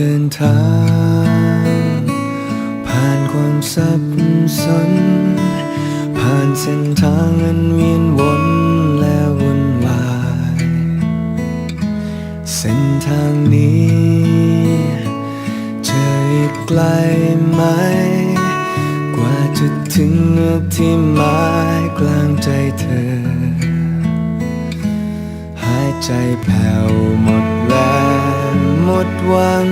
เดินทาง ผ่านความสับสน ผ่านเส้นทางอันเวียนวนและวนวายเส้นทางนี้จะอีกไกลไหม กว่าจะถึงเนื้อที่หมายกลางใจเธอ หายใจแผ่วหมด ดหวัง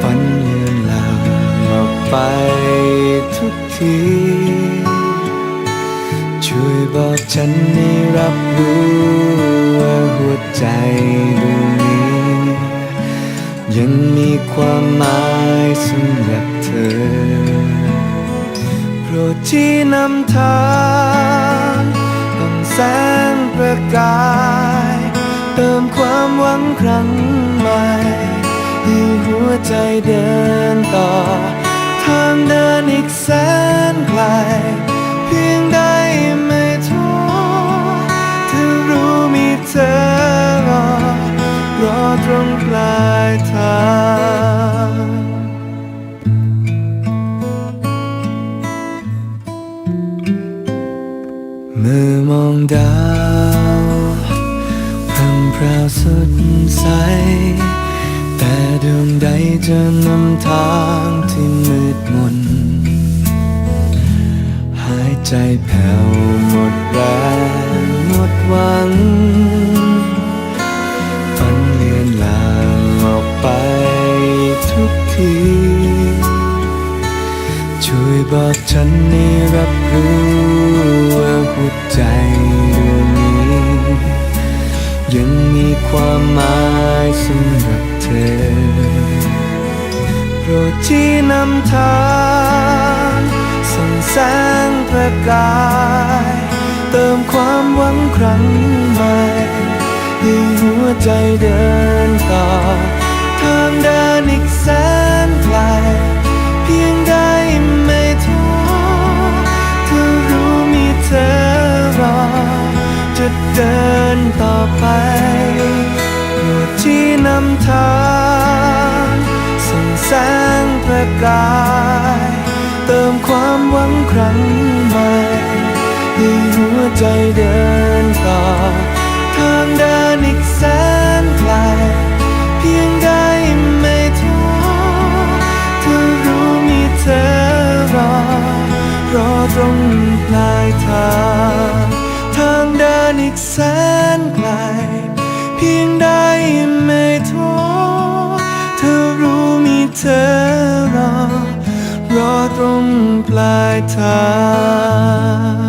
ฝันเลือนลางออกไปทุกที ช่วยบอกฉันให้รับรู้ว่าหัวใจดวงนี้ ยังมีความหมายสำหรับเธอ โปรดที่นำทางต้องแสงประกาย เติมความหวังครั้งใหม่ให้หัวใจเดินต่อ ทางเดินอีกแสนไกลเพียงได้ไม่ท้อถ้ารู้มีเธอรอ รอตรงปลายทางเมื่อมองดาว พราวสดใส แต่ดวงใดจะนำทางที่มืดมน หายใจแผ่วหมดแรงหมดหวังฝันเลือนลางออกไปทุกที ช่วยบอกฉันให้รับรู้ว่าหัวใจ ยังมีความหมายสำหรับเธอ โปรดที่นำทางส่องแสงประกาย เติมความหวังครั้งใหม่ให้หัวใจเดินต่อทางเดินอีกแสนไกลเพียงได้ไม่ท้อถ้ารู้มีเธอรอจะเดิน นต่อไปโปรดที่นำทางส่งแสงประกาย เติมความหวังครั้งใหม่ให้หัวใจเดินต่อ ทางเดินอีกแสนไกลเพียงได้ไม่ท้อถ้ารู้มีเธอรอ รอตรงปลายทาง เธอรอ รอตรงปลายทาง